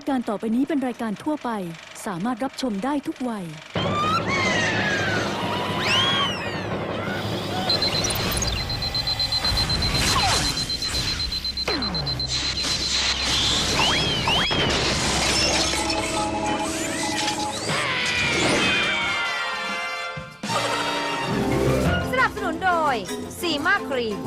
ายการต่อไปนี้เป็นรายการทั่วไป สามารถรับชมได้ทุกวัย สนับสนุนโดยซีมาครีม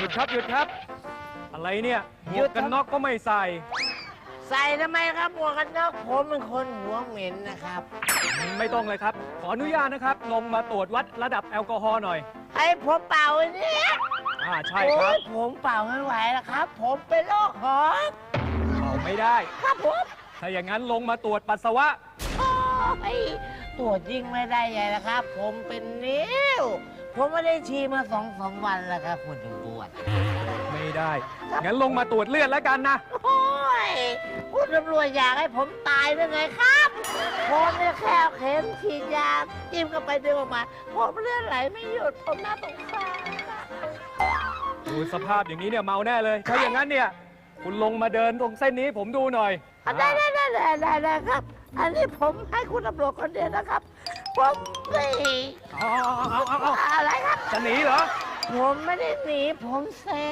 หยุดครับหยุดครับ อะไรเนี่ยหมหยุวดกครับกันน็อกก็ไม่ใส่ ใส่ทำไมครับหมวกกันน็อกผมเป็นคนหัวเหม็นนะครับ ไม่ต้องเลยครับ ขออนุญาตนะครับ ลงมาตรวจวัดระดับแอลกอฮอล์หน่อยไอ้ผมเป่าเนี่ยอ่าใช่ครับโอ้ยผมเป่าไม่ไหวแล้วครับ ผมเป็นโรคหอบเอาไม่ได้ ครับผมถ้าอย่างนั้นลงมาตรวจปัสสาวะโอ้ยตรวจยิ่งไม่ได้ใหญ่แล้วครับ ผมเป็นนิ้ว ผมไม่ได้ฉี่มาสองสามวันแล้วครับคุณตำรวจไม่ได้ งั้นลงมาตรวจเลือดแล้วกันนะ โอ้ยคุณตำรวจอยากให้ผมตายได้ไงครับผมเนี่ยแค่เอาเข็มฉีดยาจิ้มเข้าไปเดียวออกมา ผมเลือดไหลไม่หยุดผมน่าสงสารดูสภาพอย่างนี้เนี่ยเมาแน่เลย ถ้าอย่างนั้นเนี่ย คุณลงมาเดินตรงเส้นนี้ผมดูหน่อย อะได้ได้ได้ได้ได้ได้ครับ อันนี้ผมให้คุณตำรวจคนเดียวนะครับ ผมไม่เอาเอาเอาเอาอะไรครับ จะหนีเหรอ ผมไม่ได้หนีผมแซ่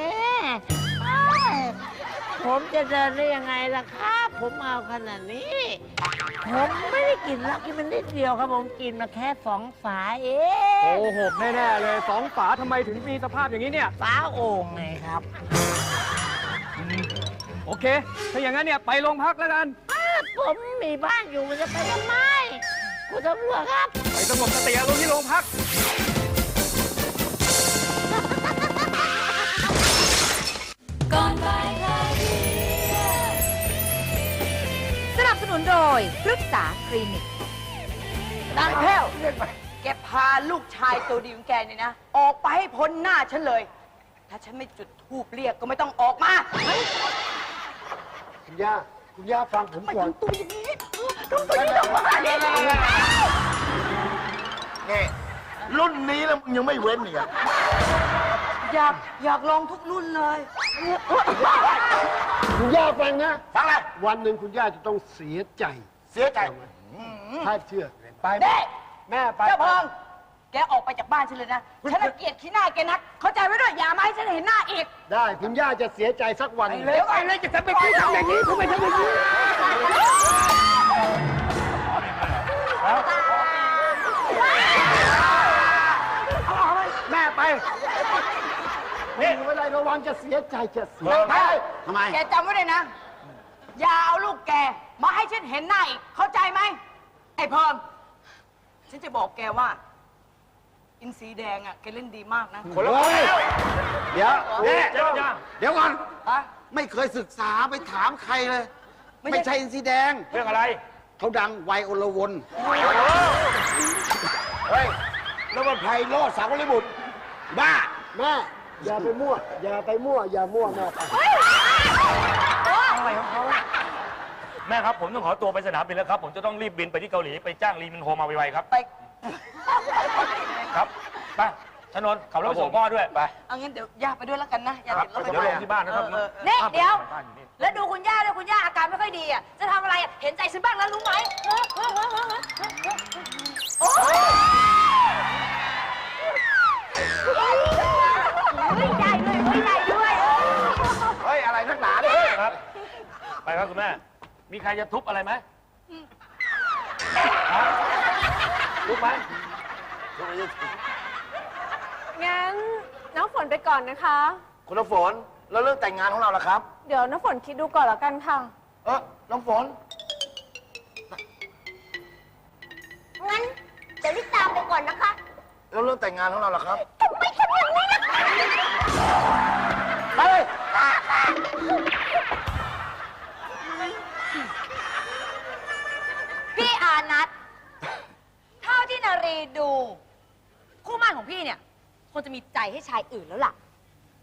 ผมจะเดินได้ยังไงล่ะครับ ผมเอาขนาดนี้ ผมไม่ได้กินล้วกินมันนิดเดียวครับผมกินมาแค่สองฝาเองโกงหกแน่ๆเลยสองฝาทำไมถึงมีสภาพอย่างนี้เนี่ย ฝาโอ่งไงครับ โอเค ถ้าอย่างนั้นเนี่ยไปโรงพักแล้วกัน อ้าวผมมีบ้านอยู่มันจะไปทำไม คุณตำรวจครับ ไปสงบสติอารมณ์ที่โรงพักสนับสนุนโดยพฤกษาคลินิก นางแพ้วแกพาลูกชายตัวดีของแกเนี่ยนะ ออกไปให้พ้นหน้าฉันเลย ถ้าฉันไม่จุดทูบเรียกก็ไม่ต้องออกมาคุณย่า คุณย่าฟังผมก่อนตัวอย่างนี้ ต้องตัวนี้ต้องมาเนี่ยนี่รุ่นนี้แล้วมึงยังไม่เว้นอีกอะอยากอยากลองทุกรุ่นเลยคุณย่าฟังนะ ฟังอะไรวันหนึ่งคุณย่าจะต้องเสียใจเสียใจถ้าเชื่อไปเด้แม่ไปเจ้าพองแกออกไปจากบ้านฉันเลยนะ ฉันน่ะเกลียดขี้หน้าแกนัก เข้าใจไว้ด้วย อย่ามาให้ฉันเห็นหน้าอีก ได้คุณย่าจะเสียใจสักวันเดี๋ยวไปเลยจะทำเป็นที่ทำอย่างนี้ทำไมทำอย่างนี้ แม่ไปนี่เวลาระวังจะเสียใจจะเสียใจทำไม แกจำไว้เลยนะ อย่าเอาลูกแก มาให้ฉันเห็นหน้าอีก เข้าใจไหม ไอ้เพิ่ม ฉันจะบอกแกว่า อินสีแดงอะ แกเล่นดีมากนะคนละคนเดี๋ยวแม่เจ้าย่าเดี๋ยวก่อนอะไม่เคยศึกษาไปถามใครเลย ไม่ใช่ไม่ใช่อินสีแดง เรื่องอะไร เขาดังไวโอลวนเฮ้ย แล้วมันไพโรดสาวลิบุตรบ้า แม่อย่าไปมั่ว อย่าไปมั่ว อย่ามั่วแม่ไปแม่ครับ ผมต้องขอตัวไปสนามบินแล้วครับ ผมจะต้องรีบบินไปที่เกาหลี ไปจ้างรีมินโฮมาไวๆครับ ไป ครับ ไปช นนท์ขับรถไปส่งพ่อด้วยไปเอางั้นเดี๋ยวย่าไปด้วยแล้วกันนะอย่าครับติดรถไปเดี๋ยวด้วยลงที่บ้านนะครับเออเออนี่เดี๋ยวบ้านอยู่นี่แล้วดูคุณย่าด้วยคุณย่าอาการไม่ค่อยดีอะจะทำอะไรอะเห็นใจฉันบ้างแล้วรู้ไหมโอ้ยเฮ้ยใหญ่ด้วยเฮ้ยใหญ่ด้วยเฮ้ยอะไรนักหนาเนี่ยครับ ไปครับคุณแม่ มีใครจะทุบอะไรไหมฮะทุบไหมทุบไปดิ งั้นน้ำฝนไปก่อนนะคะ คุณน้ำฝนแล้วเรื่องแต่งงานของเราล่ะครับ เดี๋ยวน้ำฝนคิดดูก่อนแล้วกันค่ะ เออน้ำฝน งั้นเดี๋ยวรีบตามไปก่อนนะคะแล้วเรื่องแต่งงานของเราล่ะครับ ทำไมทำอย่างนี้นะคะไปเลยพี่อานัทเท่าที่นารีดู คู่หมั่นของพี่เนี่ย คงจะมีใจให้ชายอื่นแล้วล่ะ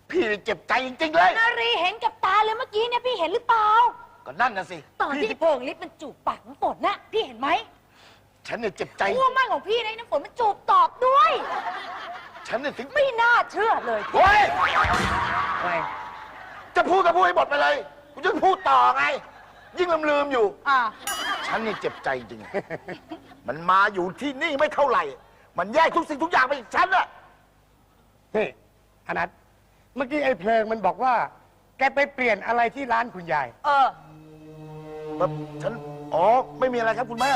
พี่นี่เจ็บใจจริงๆเลย นารีเห็นกับตาเลยเมื่อกี้เนี่ยพี่เห็นหรือเปล่า ก็นั่นน่ะสิตอนที่โป่งลิฟต์มันจูบปากน้ำฝนน่ะพี่เห็นไหมฉันเนี่ยเจ็บใจคู่มั่นของพี่นะน้ำฝนมันจูบตอบด้วย ฉันเนี่ยถึงไม่น่าเชื่อเลยเฮ้ยจะพูดก็พูดให้หมดไปเลยกูจะพูดต่อไง ยิ่งลืมลืมๆอยู่ อ่าฉันนี่เจ็บใจจริง มันมาอยู่ที่นี่ไม่เท่าไหร่ มันแยกทุกสิ่งทุกอย่างไปจากฉันอะ นี่อนัทเมื่อกี้ไอ้เพลิงมันบอกว่า แกไปเปลี่ยนอะไรที่ร้านคุณยาย เออ แบบฉัน อ๋อ ไม่มีอะไรครับคุณแม่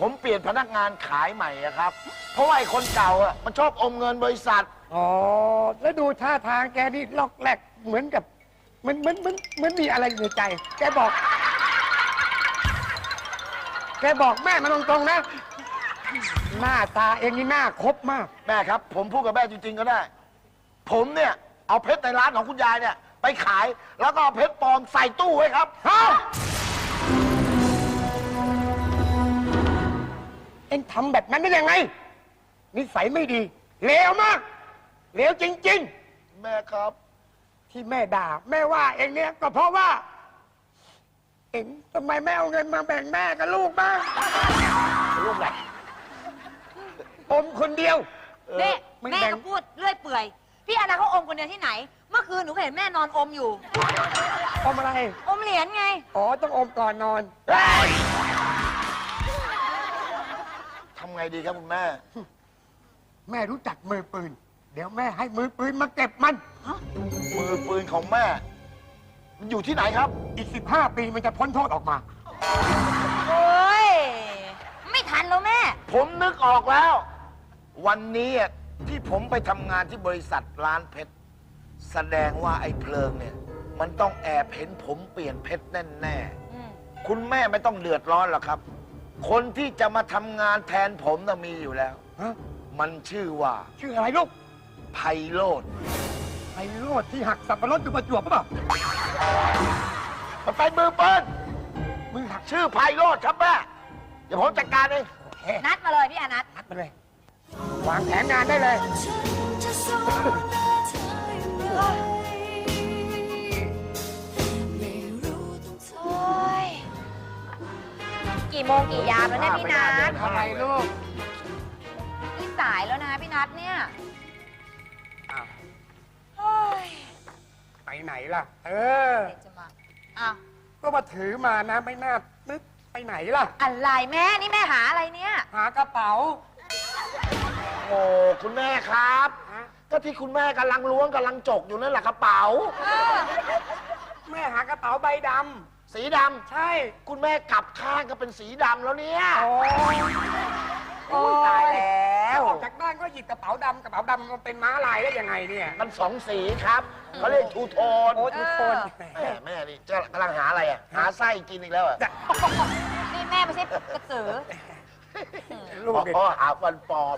ผมเปลี่ยนพนักงานขายใหม่อะครับ เพราะว่าไอ้คนเก่าอะมันชอบอมเงินบริษัท อ๋อ แล้วดูท่าทางแกนี่ล็อกแหลกเหมือนกับเหมันเหมันเหมันเหมันมีอะไรอยู่ในใจ แกบอก แกบอกแม่มาตรงๆนะ หน้าตาเองนี่หน้าคบมาก แม่ครับ ผมพูดกับแม่จริง ๆ ก็ได้ ผมเนี่ย เอาเพชรในร้านของคุณยายเนี่ย ไปขายแล้วก็เอาเพชรปลอมใส่ตู้ไว้ครับฮะเอ็งทำแบบนั้นได้ยังไง นิสัยไม่ดี เลวมาก เลวจริง แม่ครับ ๆ ที่แม่ด่า แม่ว่าเองเนี่ยก็เพราะว่า เอ็งทำไมไม่เอาเงินมาแบ่งแม่กับลูกบ้างลูกไหนอมคนเดียว นี่ไม่แม่แบ่งก็พูดเรื่อยเปื่อย พี่อนาเขาอมคนเดียวที่ไหน เมื่อคืนหนูก็เห็นแม่นอนอมอยู่ อมอะไร อมเหรียญไง อ๋อ ต้องอมก่อนนอนทำไงดีครับคุณแม่ แม่รู้จักมือปืน เดี๋ยวแม่ให้มือปืนมาเก็บมัน มือปืนของแม่ มันอยู่ที่ไหนครับ อีกสิบห้าปีมันจะพ้นโทษออกมา โอ้ย ไม่ทันแล้วแม่ ผมนึกออกแล้ว วันนี้อะ ที่ผมไปทำงานที่บริษัทร้านเพชร แสดงว่าไอ้เพลิงเนี่ย มันต้องแอบเห็นผมเปลี่ยนเพชรแน่ๆคุณแม่ไม่ต้องเดือดร้อนหรอกครับ คนที่จะมาทำงานแทนผมน่ะมีอยู่แล้ว ฮะมันชื่อว่าชื่ออะไรลูกไพโรธไอ้โรดที่หักสับปะรดอยู่ประจวบปะเปล่ามันเป็นมือปืนมือหักชื่อไพโรธครับแม่เดี๋ยวผมจัดการเองนัดมาเลยพี่อนัทนัดมาเลย วางแผนงานได้เลย โอ้ย กี่โมงกี่ยามแล้วเนี่ยพี่นัททำไมลูกนี่สายแล้วนะพี่นัทเนี่ยอ้าวโอ้ยไปไหนล่ะ เออ เด็กจะมาอ้าวก็มาถือมานะไม่น่านึกไปไหนล่ะ อะไรแม่นี่แม่หาอะไรเนี่ย หากระเป๋า โอ้คุณแม่ครับฮะก็ที่คุณแม่กำลังล้วงกำลังจกอยู่นั่นแหละกระเป๋า แม่หากระเป๋าใบดสีดำใช่ำคุณแม่กลับข้างก็เป็นสีดำแล้วเนี่ย โอ้ยโอ้ยตายแล้วออกจากบ้านก็หยิบกระเป๋าดำกระเป๋าดำมันเป็นม้าลายได้ยังไงเนี่ยมันสองสีครับเขาเรียกทูโทนโอ้ทุกคนแม่แม่นี่จะกำลังหาอะไรอะ หาไส้กินอีกแล้วอะ นี่แม่ไม่ใช่กระสือ ลูกเด็กอ๋อหาฟันปลอม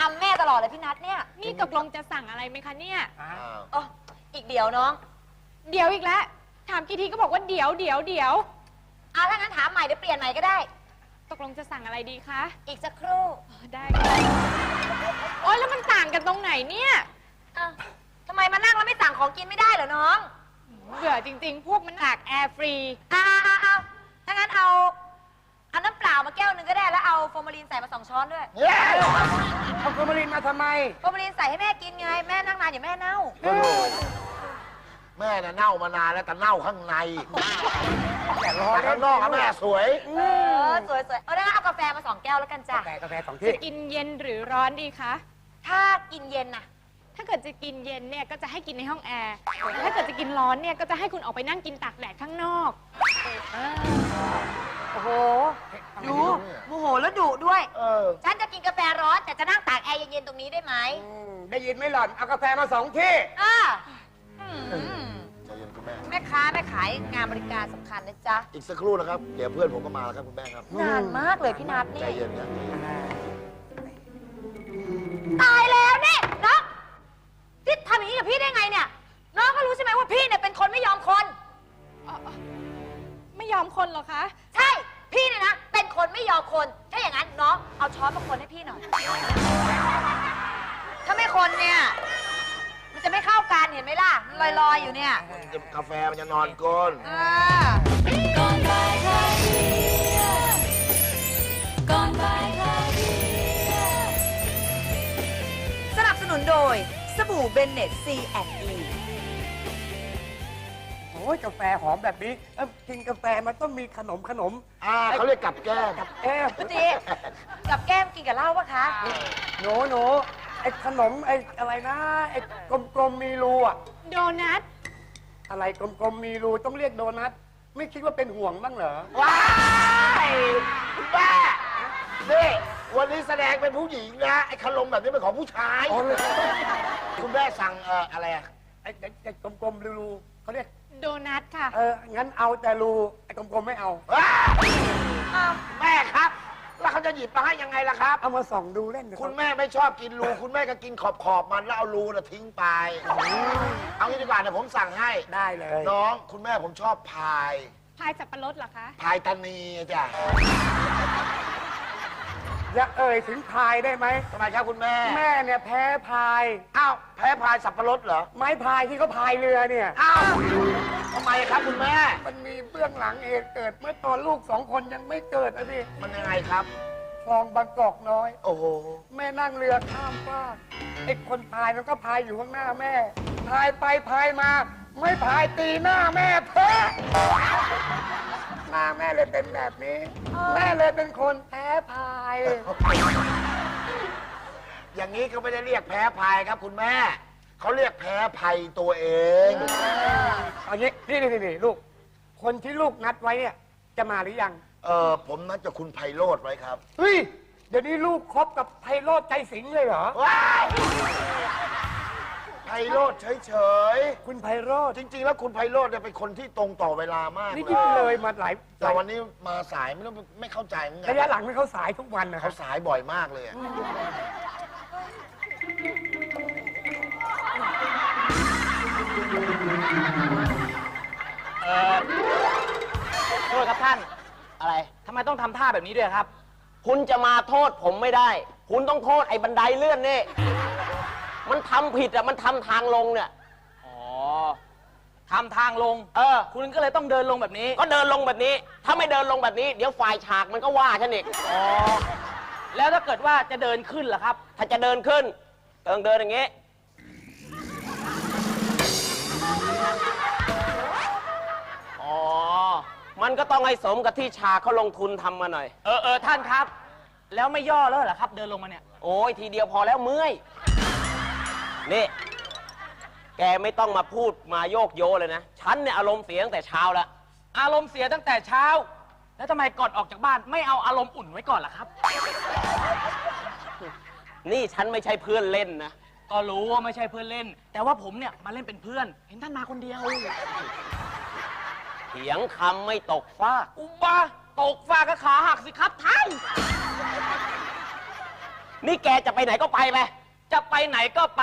อำแม่ตลอดเลยพี่นัทเนี่ยนี่ตกลงจะสั่งอะไรไหมคะเนี่ย อ้าวอ๋ออีกเดี๋ยวน้องเดี๋ยวอีกแล้ว ถามกี่ทีก็บอกว่าเดี๋ยวเดี๋ยวเดี๋ยวเอาถ้างั้นถามใหม่เดี๋ยวเปลี่ยนใหม่ก็ได้ ตกลงจะสั่งอะไรดีคะอีกสักครู่อ๋อได้ค่ะโอ๊ยแล้วมันต่างกันตรงไหนเนี่ยอ้าวทำไมมานั่งแล้วไม่สั่งของกินไม่ได้เหรอน้อง เบื่อจริง ๆ พวกมันตากแอร์ฟรีอ้าวอ้าวอ้าวถ้างั้นเอา เอาน้ำเปล่ามาแก้วหนึ่งก็ได้แล้วเอาฟอร์มาลีนใส่มาสองช้อนด้วยเนี่ยเอาฟอร์มาลินมาทำไมฟอร์มาลีนใส่ให้แม่กินไง แม่นั่งนานอย่าแม่เน่าแม่น่ะเน่ามานานแล้วแต่เน่าข้างในแต่รอแต่เล่ข้านงนอกอะแม่สวย เออสวยสวยเอาได้งั้นเอากาแฟมาสองแก้วแล้วกันจ้ะ กาแฟกาแฟสองที่จะกินเย็นหรือร้อนดีคะ ถ้ากินเย็นน่ะ ถ้าเกิดจะกินเย็นเนี่ยก็จะให้กินในห้องแอร์ถ้าเกิดจะกินร้อนเนี่ยก็จะให้คุณออกไปนั่งกินตากแดดข้างนอก โอ้โหดูโมโหแล้วดุด้วย เออฉันจะกินกาแฟร้อนแต่จะนั่งตากแอร์เย็นๆตรงนี้ได้ไหมอืมได้ยินไหมหล่อน เอากาแฟมาสองที่อ่าอืมใจเย็นคุณแม่ แม่ค้าแม่ขายงานบริการสำคัญนะจ๊ะ อีกสักครู่นะครับ เดี๋ยวเพื่อนผมก็มาแล้วครับคุณแม่ครับ นานมากเลยพี่นัทใจนี่ เย็นครับตายแคนให้พี่หน่อย ถ้าไม่คนเนี่ย มันจะไม่เข้ากันเห็นไหมล่ะ มันลอยๆอยู่เนี่ยกาแฟมันจะนอนก้นอ่าก่อนบ่ายคลายเครียดสนับสนุนโดยสบู่เบนเน็ตซีแอนอีโอ้ยกาแฟหอมแบบนี้เอ้ากินกาแฟมันต้องมีขนมขนมอ่าเขาเรียกกับแก้มแก้มพุจีกับแก้มกินกับเหล้าปะคะหนูหนูไอ้ขนมไอ้อะไรนะไอ้กลมๆมีรูอะโดนัทอะไรกลมๆมีรูต้องเรียกโดนัทไม่คิดว่าเป็นห่วงบ้างเหรอว้ายคุณแม่นี่วันนี้แสดงเป็นผู้หญิงนะไอ้ขลมแบบนี้เป็นของผู้ชายอ๋อเลยคุณแม่สั่งเอ่ออะไรอะไอ้ไอ้ไอ้กลมๆรูๆเขาเรียก โดนัทค่ะเออ งั้นเอาแต่รูไอ้กลมๆไม่เอาว้ายแม่ครับ แล้วเขาจะหยิบมาให้ยังไงล่ะครับ เอามาส่องดูเล่นคุณแม่ไม่ชอบกินรู คุณแม่ก็กินขอบขอบๆมันแล้วเอารูน่ะทิ้งไป เอางี้ดีกว่าเดี๋ยวผมสั่งให้ ได้เลย น้องคุณแม่ผมชอบพาย พายสับปะรดเหรอคะ พายตานีจ้ะ อย่าเอ่ยถึงพายได้ไหม ทำไมครับคุณแม่ แม่เนี่ยแพ้พาย อ้าว แพ้พายสับปะรดเหรอ ไม้พายที่เขาพายเรือเนี่ย อ้าวทำไมครับคุณแม่ มันมีเบื้องหลังเหตุเกิด เมื่อตอนลูกสองคนยังไม่เกิดนะสิมันยังไงครับ คลองบางกอกน้อย โอ้โห แม่นั่งเรือข้ามฟากไอ้คนพายมันก็พายอยู่ข้างหน้าแม่ พายไปพายมา ไม่พายตีหน้าแม่เพ้ห น้าแม่เลยเป็นแบบนี้ แม่เลยเป็นคนแพ้พาย อย่างนี้เขาไม่ได้เรียกแพ้พายครับ คุณแม่ เขาเรียกแพ้ภัยตัวเองเอางี้นี่นี่นี่ลูก คนที่ลูกนัดไว้เนี่ย จะมาหรือยัง เออผมนัดกับคุณไพโรธไว้ครับ เฮ้ย เดี๋ยวนี้ลูกคบกับไพโรธใจสิงห์เลยเหรอ ว้าย ไพโรธเฉยคุณไพโรธๆจริง ๆ แล้วคุณไพโรธเนี่ยเป็นคนที่ตรงต่อเวลามากนี่เลที่ยเลยมาหลายแต่วันนี้มาสายไม่รู้ไม่เข้าใจเหมือนกัระยะหลังนี่เขาสายทุกวันนะครัเขาบสายบ่อยมากเลยอะโทษครับท่าน อะไร ทำไมต้องทำท่าแบบนี้ด้วยครับ คุณจะมาโทษผมไม่ได้ คุณต้องโทษไอ้บันไดเลื่อนนี่ มันทำผิดอะมันทำทางลงเนี่ย อ๋อทำทางลง เออ คุณก็เลยต้องเดินลงแบบนี้ ก็เดินลงแบบนี้ ถ้าไม่เดินลงแบบนี้ เดี๋ยวฝ่ายฉากมันก็ว่าฉันอีก อ๋อ แล้วถ้าเกิดว่าจะเดินขึ้นล่ะครับ ถ้าจะเดินขึ้นเดินเดินอย่างงี้ อ๋อ มันก็ต้องให้สมกับที่ชาเขาลงทุนทำมาหน่อย เออเออท่านครับ แล้วไม่ย่อแล้วเหรอครับ เดินลงมาเนี่ย โอ้ยทีเดียวพอแล้วเมื่อย นี่ แกไม่ต้องมาพูดมาโยกโยเลยนะ ฉันเนี่ยอารมณ์เสียตั้งแต่เช้าแล้ว อารมณ์เสียตั้งแต่เช้า แล้วทำไมก่อนออกจากบ้านไม่เอาอารมณ์อุ่นไว้ก่อนล่ะครับ นี่ฉันไม่ใช่เพื่อนเล่นนะ ก็รู้ว่าไม่ใช่เพื่อนเล่น แต่ว่าผมเนี่ยมาเล่นเป็นเพื่อน เห็นท่านมาคนเดียว เถียงคำไม่ตกฟาก อุบาตกฟากก็ขาหักสิครับท่าน นี่แกจะไปไหนก็ไปไป จะไปไหนก็ไป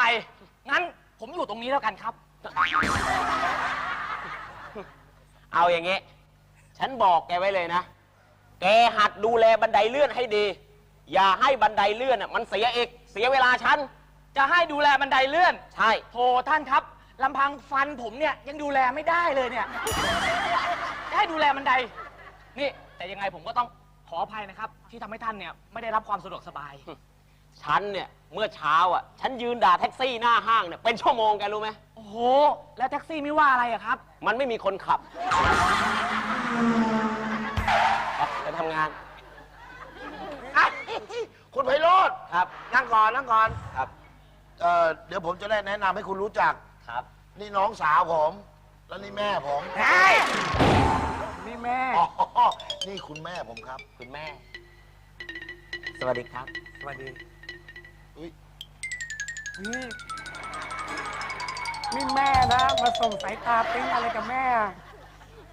งั้นผมอยู่ตรงนี้แล้วกันครับ เอาอย่างงี้ ฉันบอกแกไว้เลยนะ แกหัดดูแลบันไดเลื่อนให้ดี อย่าให้บันไดเลื่อนน่ะมันเสียเอก เสียเวลาฉัน จะให้ดูแลบันไดเลื่อน ใช่ โทท่านครับลำพังฟันผมเนี่ยยังดูแลไม่ได้เลยเนี่ยจะให้ดูแลบันได นี่ แต่ยังไงผมก็ต้องขออภัยนะครับ ที่ทำให้ท่านเนี่ยไม่ได้รับความสะดวกสบาย ฉันเนี่ยเมื่อเช้าอะ ฉันยืนด่าแท็กซี่หน้าห้างเนี่ยเป็นชั่วโมงแกรู้ไหม โอ้โห แล้วแท็กซี่ไม่ว่าอะไรอะครับ มันไม่มีคนขับไปทำงาน อะคุณไพโรธครับ นั่งก่อนนั่งก่อนครับ เอ่อเดี๋ยวผมจะได้แนะนำให้คุณรู้จัก ครับ นี่น้องสาวผม แล้วนี่แม่ผมนี่แม่ อ๋อนี่คุณแม่ผมครับ คุณแม่ สวัสดีครับ สวัสดีอุ๊ย นี่นี่แม่นะ มาส่งสายตาปิ๊งอะไรกับแม่อะ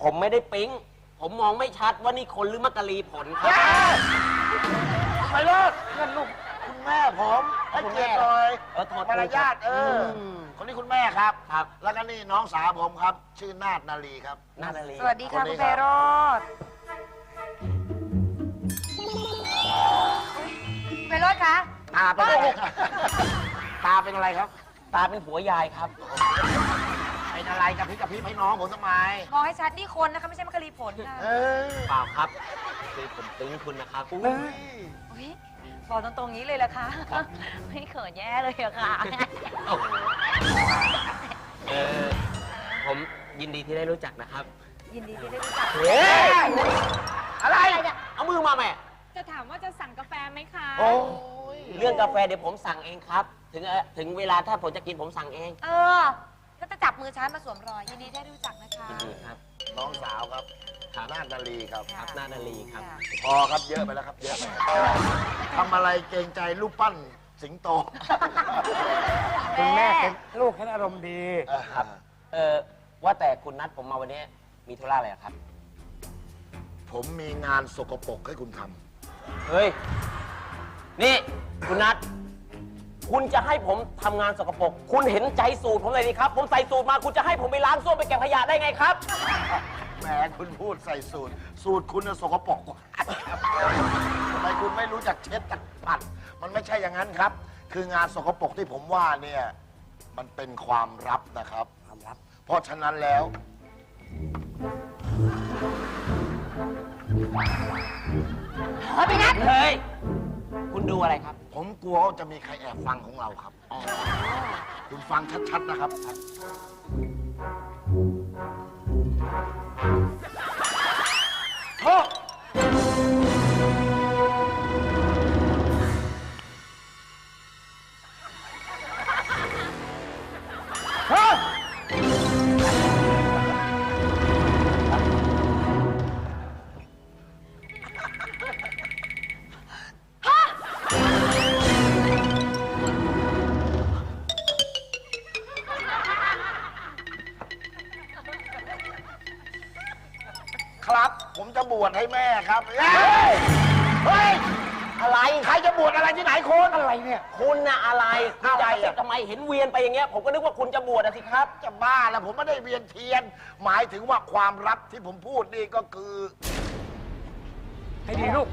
ผมไม่ได้ปิ๊ง ผมมองไม่ชัดว่านี่คนหรือมักกะลีผลครับไพโรธนั่นลูกคุณแม่ผมให้คุณเกีแม่ยรติหน่อยเออโทษมารยาทเอออม คนนี้คุณแม่ครับ ครับ แล้วก็นี่น้องสาวผมครับ ชื่อนาฏนาลีครับนาตาลีสวัสดีค่ะ คนนี้ คุณไพครับโรธไพโรธคะ ตาเป็นอะไรครับตาเป็นอะไรครับ ตาเป็นผัวยายครับไม่อะไรกับพี่กับพี่ให้น้องผมทำไมมองให้ชัดนี่คนนะคะไม่ใช่มักกะลีผลค่ะเออเปล่าครับคือผมตึงคุณนะครับอุ๊ยบอกตรงๆนี้เลยละคะไม่เขินแย่เลยอะค่ะเออผมยินดีที่ได้รู้จักนะครับ ยินดีที่ได้รู้จัก เฮ้ยอะไรเนี่ยเอามือมาแม่จะถามว่าจะสั่งกาแฟไหมคะ โอ้ยเรื่องกาแฟเดี๋ยวผมสั่งเองครับ ถึงเอ่อถึงเวลาถ้าผมจะกินผมสั่งเองเออก็จะจับมือฉันมาสวมรอยยินดีได้รู้จักนะคะยินดีครับ น้องสาวครับครับ นาฏนาลีครับ ครับนานาลีครับะพอครับเยอะไปแล้วครับเยอะไปทำอะไรเกรงใจรูปปั้นสิงโตคุณแม่เป็นลูกฉันอารมณ์ดี ครับ เออว่าแต่คุณนัดผมมาวันนี้มีธุระอะไรอะครับ ผมมีงานสกปรกให้คุณทเฮ้ย นี่ คุณนัท คุณจะให้ผมทำงานสกปรก คุณเห็นใจสูตรผมเลยนี่ครับ ผมใส่สูตรมา คุณจะให้ผมไปล้างส้วมไปเก็บขยะได้ไงครับำแหมคุณพูดใส่สูตร สูตรคุณน่ะสกปรกกว่าทำไมคุณไม่รู้จักเช็ดตักปัด มันไม่ใช่อย่างนั้นครับ คืองานสกปรกที่ผมว่าเนี่ยมันเป็นความลับนะครับ ความลับ เพราะฉะนั้นแล้ว เฮ้ยคุณดู อะไรครับ ผมกลัวว่าจะมีใครแอบฟังของเราครับ คุณฟังชัดๆนะครับครับ บวชให้แม่ครับเฮ้ยเฮ้ยอะไรใครจะบวชอะไรที่ไหนคุณอะไรเนี่ยคุณน่ะอะไรคุณจะอะไรกระซิบอะทำไมเห็นเวียนไปอย่างเงี้ยผมก็นึกว่าคุณจะบวชอะสิครับ จะบ้าแล้วผมไม่ได้เวียนเทียน หมายถึงว่าความลับที่ผมพูดนี่ก็คือ ให้ดีลูก